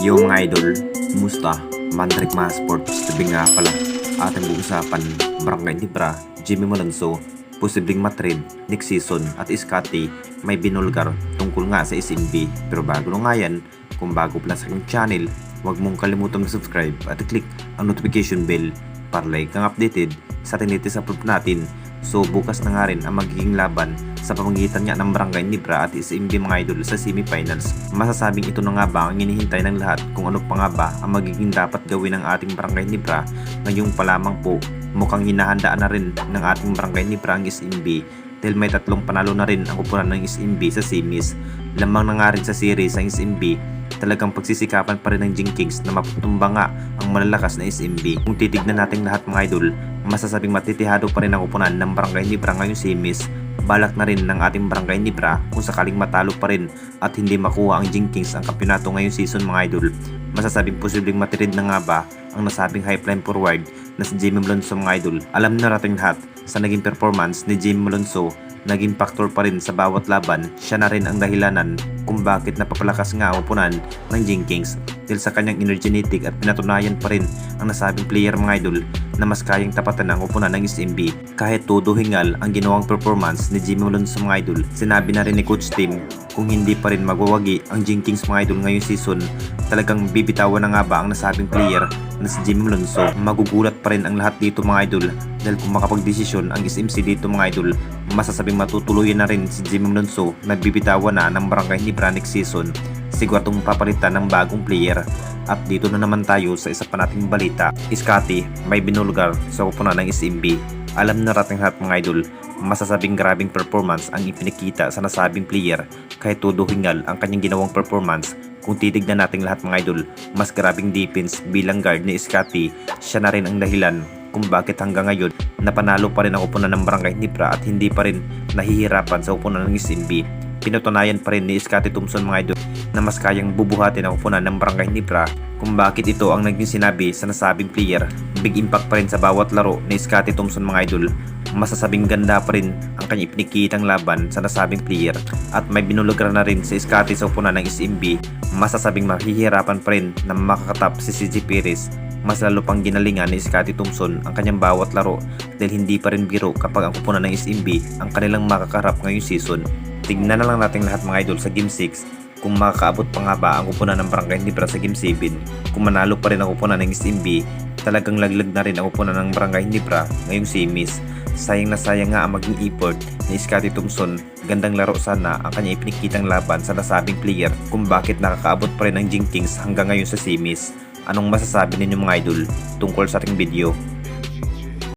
Yo mga idol, kumusta? Mandrik mga sports, sabi nga pala ating usapan Barangay Libra, Jimmy Malonzo, posibleng Madrid, next season at Scotty may binulgar tungkol nga sa SMB. Pero bago na nga yan, kung bago pa lang sa aking channel, huwag mong kalimutang subscribe at click ang notification bell para like kang updated sa tinitis upload natin. So bukas na nga rin ang magiging laban sa pamamagitan niya ng Barangay Libra at SMB mga idol sa semifinals. Masasabing ito na nga ba ang hinihintay ng lahat kung ano pa nga ba ang magiging dapat gawin ng ating Barangay Libra ngayong pa lamang po mukhang hinahandaan na rin ng ating Barangay Libra ang SMB dahil may tatlong panalo na rin ang kupunan ng SMB sa semis. Lamang na nga rin sa series ang SMB talagang pagsisikapan pa rin ng Jing Kings na maputumba nga ang malalakas na SMB. Kung titignan natin lahat mga idol, masasabing matitihado pa rin ang upunan ng Barangay Libra ngayong semis. Balak na rin ng ating Barangay Libra kung sakaling matalo pa rin at hindi makuha ang Jing Kings ang kampiyonato ngayong season mga idol. Masasabing posibleng matirid na nga ba ang nasabing flying forward na si Jamie Malonzo mga idol. Alam na natin lahat sa naging performance ni Jamie Malonzo naging factor pa rin sa bawat laban, siya na rin ang dahilanan kung bakit napapalakas nga ang upunan ng Jing Kings dahil sa kanyang energetic at pinatunayan pa rin ang nasabing player mga idol na mas kayang tapatan ang upunan ng SMB. Kahit todo hingal ang ginawang performance ni Jimmy Malonzo mga idol, sinabi na rin ni Coach Tim kung hindi pa rin magwawagi ang Jing Kings mga idol ngayong season, talagang bibitawan na nga ba ang nasabing player na si Jimmy Malonzo. Magugulat pa rin ang lahat dito mga idol dahil kung makapagdesisyon ang SMC dito mga idol, masasabing matutuluyan na rin si Jimmy Malonzo na bibitawan na ng Barangay Libra next season. Siguradong papalitan ng bagong player. At dito na naman tayo sa isa pa nating balita. Scotty may binulgar sa kupunan ng SMB. Alam na rating lahat mga idol, masasabing grabing performance ang ipinakita sa nasabing player kahit todo hingal ang kanyang ginawang performance kung titignan natin lahat mga idol, mas grabing defense bilang guard ni Scotty, siya na rin ang dahilan kung bakit hanggang ngayon napanalo pa rin ang upunan ng Barangay Nipra at hindi pa rin nahihirapan sa upunan ng SMB. Pinatunayan pa rin ni Scotty Thompson mga idol na mas kayang bubuhatin ang upunan ng Barangay Nipra kung bakit ito ang naging sinabi sa nasabing player. Big impact pa rin sa bawat laro ni Scotty Thompson mga idol. Masasabing ganda pa rin ang kanya ipinikitang laban sa nasabing player at may binulugan na rin si Scotty sa upunan ng SMB. Masasabing mahihirapan pa rin na makakatap si CJ Perez mas lalo pang ginalingan ni Scotty Thompson ang kanyang bawat laro dahil hindi pa rin biro kapag ang kupunan ng SMB ang kanilang makakarap ngayong season. Tignan na lang natin lahat mga idol sa Game 6 kung makakaabot pa nga ba ang kupunan ng Barangay Libra sa Game 7. Kung manalo pa rin ang kupunan ng SMB, talagang laglag na rin ang kupunan ng Barangay Libra ngayong semis. Sayang na sayang nga ang maging effort ni Scotty Thompson. Gandang laro sana ang kanya ipinikitang laban sa nasabing player kung bakit nakakaabot pa rin ang Jing Kings hanggang ngayon sa semis. Anong masasabi ninyo mga idol tungkol sa ating video?